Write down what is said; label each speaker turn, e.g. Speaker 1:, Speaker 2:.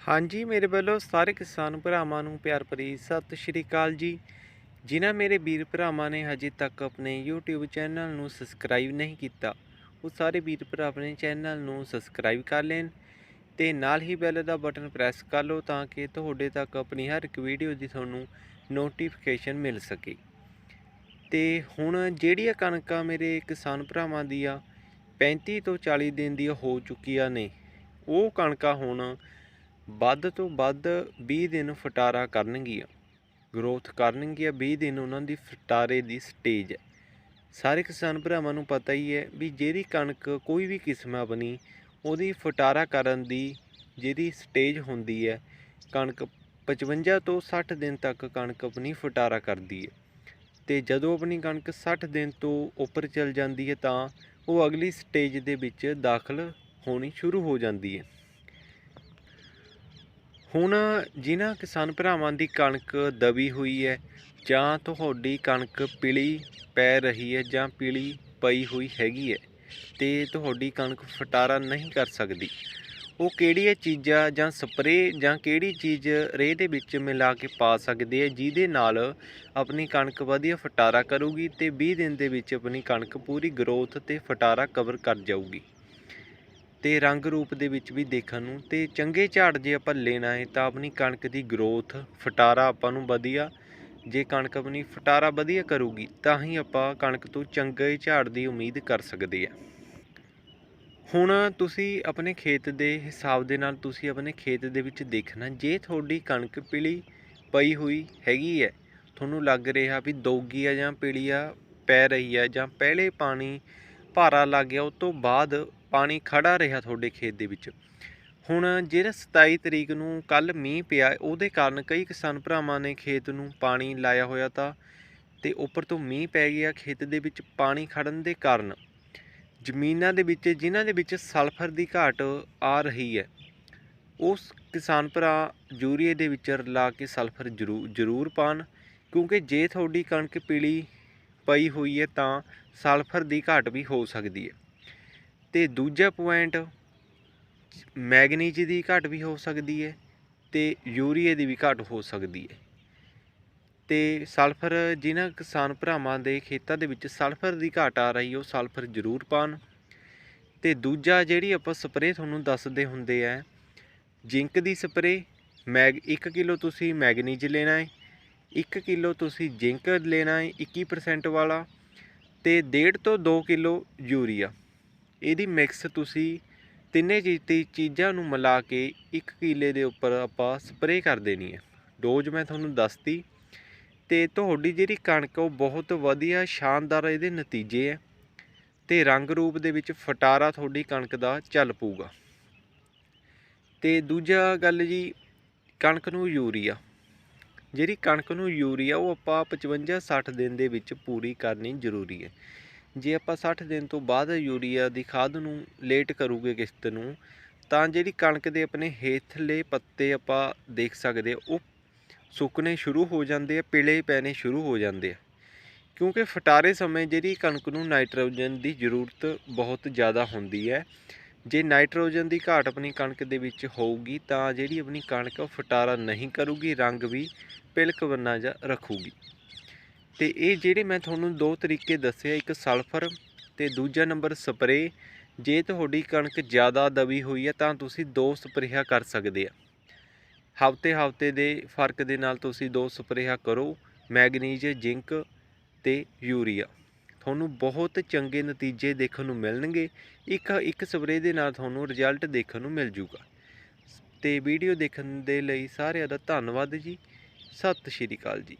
Speaker 1: ਹਾਂਜੀ, ਮੇਰੇ ਵੱਲੋਂ ਸਾਰੇ ਕਿਸਾਨ ਭਰਾਵਾਂ ਨੂੰ ਪਿਆਰ ਭਰੀ ਸਤਿ ਸ਼੍ਰੀ ਅਕਾਲ ਜੀ। ਜਿਨ੍ਹਾਂ ਮੇਰੇ ਵੀਰ ਭਰਾਵਾਂ ਨੇ ਹਜੇ ਤੱਕ ਆਪਣੇ YouTube ਚੈਨਲ ਨੂੰ ਸਬਸਕ੍ਰਾਈਬ ਨਹੀਂ ਕੀਤਾ, ਉਹ ਸਾਰੇ ਵੀਰ ਭਰਾ ਆਪਣੇ ਚੈਨਲ ਨੂੰ ਸਬਸਕ੍ਰਾਈਬ ਕਰ ਲੈਣ ਤੇ ਨਾਲ ਹੀ ਬੈਲ ਦਾ ਬਟਨ ਪ੍ਰੈਸ ਕਰ ਲਓ ਤਾਂ ਕਿ ਤੁਹਾਡੇ ਤੱਕ ਆਪਣੀ ਹਰ ਇੱਕ ਵੀਡੀਓ ਦੀ ਤੁਹਾਨੂੰ ਨੋਟੀਫਿਕੇਸ਼ਨ ਮਿਲ ਸਕੇ। ਤੇ ਹੁਣ ਜਿਹੜੀਆਂ ਕਣਕਾਂ ਮੇਰੇ ਕਿਸਾਨ ਭਰਾਵਾਂ ਦੀਆਂ 35 ਤੋਂ 40 ਦਿਨ ਦੀਆਂ ਹੋ ਚੁੱਕੀਆਂ ਨੇ, ਉਹ ਕਣਕਾਂ ਹੁਣ ਵੱਧ ਤੋਂ ਵੱਧ 20 ਦਿਨ ਫਟਾਰਾ ਕਰਨਗੀਆਂ। ਗਰੋਥ ਕਰਨਗੀਆਂ 20 ਦਿਨ ਉਹਨਾਂ ਦੀ ਫਟਾਰੇ ਦੀ ਸਟੇਜ ਹੈ। ਸਾਰੇ ਕਿਸਾਨ ਭਰਾਵਾਂ ਨੂੰ ਪਤਾ ਹੀ ਹੈ ਵੀ ਜਿਹੜੀ ਕਣਕ ਕੋਈ ਵੀ ਕਿਸਮ ਹੈ ਆਪਣੀ, ਉਹਦੀ ਫਟਾਰਾ ਕਰਨ ਦੀ ਜਿਹੜੀ ਸਟੇਜ ਹੁੰਦੀ ਹੈ, ਕਣਕ 55 ਤੋਂ 60 ਦਿਨ ਤੱਕ ਕਣਕ ਆਪਣੀ ਫਟਾਰਾ ਕਰਦੀ ਹੈ। ਤੇ ਜਦੋਂ ਆਪਣੀ ਕਣਕ 60 ਦਿਨ ਤੋਂ ਉੱਪਰ ਚਲ ਜਾਂਦੀ ਹੈ ਤਾਂ ਉਹ ਅਗਲੀ ਸਟੇਜ ਦੇ ਵਿੱਚ ਦਾਖਲ ਹੋਣੀ ਸ਼ੁਰੂ ਹੋ ਜਾਂਦੀ ਹੈ। ਹੁਣ ਜਿਨ੍ਹਾਂ ਕਿਸਾਨ ਭਰਾਵਾਂ ਦੀ ਕਣਕ ਦਬੀ ਹੋਈ ਹੈ ਜਾਂ ਤੁਹਾਡੀ ਕਣਕ ਪੀਲੀ ਪੈ ਰਹੀ ਹੈ ਜਾਂ ਪੀਲੀ ਪਈ ਹੋਈ ਹੈਗੀ ਹੈ ਤੇ ਤੁਹਾਡੀ ਕਣਕ ਫਟਾਰਾ ਨਹੀਂ ਕਰ ਸਕਦੀ, ਉਹ ਕਿਹੜੀਆਂ ਚੀਜ਼ਾਂ ਜਾਂ ਸਪਰੇਅ ਜਾਂ ਕਿਹੜੀ ਚੀਜ਼ ਰੇਹ ਦੇ ਵਿੱਚ ਮਿਲਾ ਕੇ ਪਾ ਸਕਦੇ ਆ ਜਿਹਦੇ ਨਾਲ ਆਪਣੀ ਕਣਕ ਵਧੀਆ ਫਟਾਰਾ ਕਰੂਗੀ ਤੇ 20 ਦਿਨ ਦੇ ਵਿੱਚ ਆਪਣੀ ਕਣਕ ਪੂਰੀ ਗਰੋਥ ਤੇ ਫਟਾਰਾ ਕਵਰ ਕਰ ਜਾਊਗੀ? ਤੇ ਰੰਗ ਰੂਪ ਦੇ ਵਿੱਚ ਵੀ ਦੇਖਣ ਨੂੰ ਤੇ ਚੰਗੇ ਝਾੜ ਜੇ ਆਪਾਂ ਲੈਣਾ ਹੈ ਤਾਂ ਆਪਣੀ ਕਣਕ ਦੀ ਗਰੋਥ ਫਟਾਰਾ ਆਪਾਂ ਨੂੰ ਵਧੀਆ, ਜੇ ਕਣਕ ਆਪਣੀ ਫਟਾਰਾ ਵਧੀਆ ਕਰੂਗੀ ਤਾਂ ਹੀ ਆਪਾਂ ਕਣਕ ਤੋਂ ਚੰਗੇ ਝਾੜ ਦੀ ਉਮੀਦ ਕਰ ਸਕਦੇ ਆ। ਹੁਣ ਤੁਸੀਂ ਆਪਣੇ ਖੇਤ ਦੇ ਹਿਸਾਬ ਦੇ ਨਾਲ ਤੁਸੀਂ ਆਪਣੇ ਖੇਤ ਦੇ ਵਿੱਚ ਦੇਖਣਾ, ਜੇ ਤੁਹਾਡੀ ਕਣਕ ਪੀਲੀ ਪਈ ਹੋਈ ਹੈਗੀ ਹੈ, ਤੁਹਾਨੂੰ ਲੱਗ ਰਿਹਾ ਵੀ ਦੋਗੀ ਆ ਜਾਂ ਪੀਲੀ ਆ, ਪੈ ਰਹੀ ਹੈ ਜਾਂ ਪਹਿਲੇ ਪਾਣੀ ਭਾਰਾ ਲੱਗ ਗਿਆ, ਉਸ ਤੋਂ ਬਾਅਦ ਪਾਣੀ ਖੜਾ ਰਿਹਾ ਤੁਹਾਡੇ ਖੇਤ ਦੇ ਵਿੱਚ। ਹੁਣ ਜਿਹੜਾ 27 ਤਰੀਕ ਨੂੰ ਕੱਲ ਮੀਂਹ ਪਿਆ, ਉਹਦੇ ਕਾਰਨ ਕਈ ਕਿਸਾਨ ਭਰਾਵਾਂ ਨੇ ਖੇਤ ਨੂੰ ਪਾਣੀ ਲਾਇਆ ਹੋਇਆ ਤਾਂ ਤੇ ਉੱਪਰ ਤੋਂ ਮੀਂਹ ਪੈ ਗਿਆ ਖੇਤ ਦੇ ਵਿੱਚ ਪਾਣੀ ਖੜਨ ਦੇ ਕਾਰਨ। ਜ਼ਮੀਨਾਂ ਦੇ ਵਿੱਚ, ਜਿਨ੍ਹਾਂ ਦੇ ਵਿੱਚ ਸਲਫਰ ਦੀ ਘਾਟ ਆ ਰਹੀ ਹੈ, ਉਸ ਕਿਸਾਨ ਭਰਾ ਯੂਰੀਏ ਦੇ ਵਿੱਚ ਰਲਾ ਕੇ ਸਲਫਰ ਜ਼ਰੂਰ ਜ਼ਰੂਰ ਪਾਣ ਕਿਉਂਕਿ ਜੇ ਤੁਹਾਡੀ ਕਣਕ ਪੀਲੀ ਪਈ ਹੋਈ ਹੈ ਤਾਂ ਸਲਫਰ ਦੀ ਘਾਟ ਵੀ ਹੋ ਸਕਦੀ ਹੈ। ਅਤੇ ਦੂਜਾ ਪੁਆਇੰਟ ਮੈਗਨੀਜ਼ ਦੀ ਘਾਟ ਵੀ ਹੋ ਸਕਦੀ ਹੈ ਅਤੇ ਯੂਰੀਏ ਦੀ ਵੀ ਘਾਟ ਹੋ ਸਕਦੀ ਹੈ। ਅਤੇ ਸਲਫਰ ਜਿਨ੍ਹਾਂ ਕਿਸਾਨ ਭਰਾਵਾਂ ਦੇ ਖੇਤਾਂ ਦੇ ਵਿੱਚ ਸਲਫਰ ਦੀ ਘਾਟ ਆ ਰਹੀ, ਉਹ ਸਲਫਰ ਜ਼ਰੂਰ ਪਾਣ ਅਤੇ ਦੂਜਾ ਜਿਹੜੀ ਆਪਾਂ ਸਪਰੇਅ ਤੁਹਾਨੂੰ ਦੱਸਦੇ ਹੁੰਦੇ ਆ, ਜ਼ਿੰਕ ਦੀ ਸਪਰੇਅ, ਮੈਗ 1 ਕਿਲੋ ਤੁਸੀਂ ਮੈਗਨੀਜ਼ ਲੈਣਾ ਹੈ 1 ਕਿਲੋ ਤੁਸੀਂ ਜ਼ਿੰਕ ਲੈਣਾ ਹੈ 21% ਵਾਲਾ ਤੇ 1.5 ਤੋਂ 2 ਕਿਲੋ ਯੂਰੀਆ। ਇਹਦੀ ਮਿਕਸ ਤੁਸੀਂ ਤਿੰਨੇ ਚੀਜ਼ ਤੀ- ਚੀਜ਼ਾਂ ਨੂੰ ਮਿਲਾ ਕੇ 1 ਕਿਲੇ ਦੇ ਉੱਪਰ ਆਪਾਂ ਸਪਰੇਅ ਕਰ ਦੇਣੀ ਹੈ। ਡੋਜ਼ ਮੈਂ ਤੁਹਾਨੂੰ ਦੱਸਤੀ ਤੇ ਤੁਹਾਡੀ ਜਿਹੜੀ ਕਣਕ ਉਹ ਬਹੁਤ ਵਧੀਆ ਸ਼ਾਨਦਾਰ ਇਹਦੇ ਨਤੀਜੇ ਹੈ ਤੇ ਰੰਗ ਰੂਪ ਦੇ ਵਿੱਚ ਫਟਾਰਾ ਤੁਹਾਡੀ ਕਣਕ ਦਾ ਚੱਲ ਪਊਗਾ। ਤੇ ਦੂਜਾ ਗੱਲ ਜੀ, ਕਣਕ ਨੂੰ ਯੂਰੀਆ। ਜਿਹੜੀ ਕਣਕ ਨੂੰ ਯੂਰੀਆ ਉਹ ਆਪਾਂ 55 60 ਦਿਨ ਦੇ ਵਿੱਚ ਪੂਰੀ ਕਰਨੀ ਜ਼ਰੂਰੀ ਹੈ। ਜੇ ਆਪਾਂ 60 ਦਿਨ ਤੋਂ ਬਾਅਦ ਯੂਰੀਆ ਦੀ ਖਾਦ ਨੂੰ ਲੇਟ ਕਰੂਗੇ ਕਿਸ਼ਤ ਨੂੰ, ਤਾਂ ਜਿਹੜੀ ਕਣਕ ਦੇ ਆਪਣੇ ਹੇਠਲੇ ਪੱਤੇ ਆਪਾਂ ਦੇਖ ਸਕਦੇ ਉਹ ਸੁੱਕਣੇ ਸ਼ੁਰੂ ਹੋ ਜਾਂਦੇ ਆ, ਪੀਲੇ ਪੈਣੇ ਸ਼ੁਰੂ ਹੋ ਜਾਂਦੇ ਆ। ਕਿਉਂਕਿ ਫਟਾਰੇ ਸਮੇਂ ਜਿਹੜੀ ਕਣਕ ਨੂੰ ਨਾਈਟ੍ਰੋਜਨ ਦੀ ਜ਼ਰੂਰਤ ਬਹੁਤ ਜ਼ਿਆਦਾ ਹੁੰਦੀ ਹੈ। ਜੇ ਨਾਈਟ੍ਰੋਜਨ ਦੀ ਘਾਟ ਆਪਣੀ ਕਣਕ ਦੇ ਵਿੱਚ ਹੋਊਗੀ, ਤਾਂ ਜਿਹੜੀ ਆਪਣੀ ਕਣਕ ਫਟਾਰਾ ਨਹੀਂ ਕਰੂਗੀ, ਰੰਗ ਵੀ ਪਿਲਕ ਬੰਨਾ ਜਾ ਰੱਖੂਗੀ। ਤੇ ਇਹ ਜਿਹੜੇ ਮੈਂ ਤੁਹਾਨੂੰ ਦੋ ਤਰੀਕੇ ਦੱਸੇ ਇੱਕ ਸਲਫਰ ਤੇ ਦੂਜਾ ਨੰਬਰ ਸਪਰੇ ਜੇ ਤੁਹਾਡੀ ਕਣਕ ਜ਼ਿਆਦਾ ਦਬੀ ਹੋਈ ਹੈ ਤਾਂ ਤੁਸੀਂ ਦੋ ਸਪਰੇਹਾਂ ਕਰ ਸਕਦੇ ਆ। ਹਫ਼ਤੇ ਹਫ਼ਤੇ ਦੇ ਫ਼ਰਕ ਦੇ ਨਾਲ ਤੁਸੀਂ ਦੋ ਸਪਰੇਹਾਂ ਕਰੋ, ਮੈਗਨੀਜ਼, ਜ਼ਿੰਕ ਤੇ ਯੂਰੀਆ। ਤੁਹਾਨੂੰ ਬਹੁਤ ਚੰਗੇ ਨਤੀਜੇ ਦੇਖਣ ਨੂੰ ਮਿਲਣਗੇ। ਇੱਕ ਇੱਕ ਸਪਰੇਅ ਦੇ ਨਾਲ ਤੁਹਾਨੂੰ ਰਿਜ਼ਲਟ ਦੇਖਣ ਨੂੰ ਮਿਲ ਜੂਗਾ। ਤੇ ਵੀਡੀਓ ਦੇਖਣ ਦੇ ਲਈ ਸਾਰਿਆਂ ਦਾ ਧੰਨਵਾਦ ਜੀ। ਸਤਿ ਸ਼੍ਰੀ ਅਕਾਲ ਜੀ।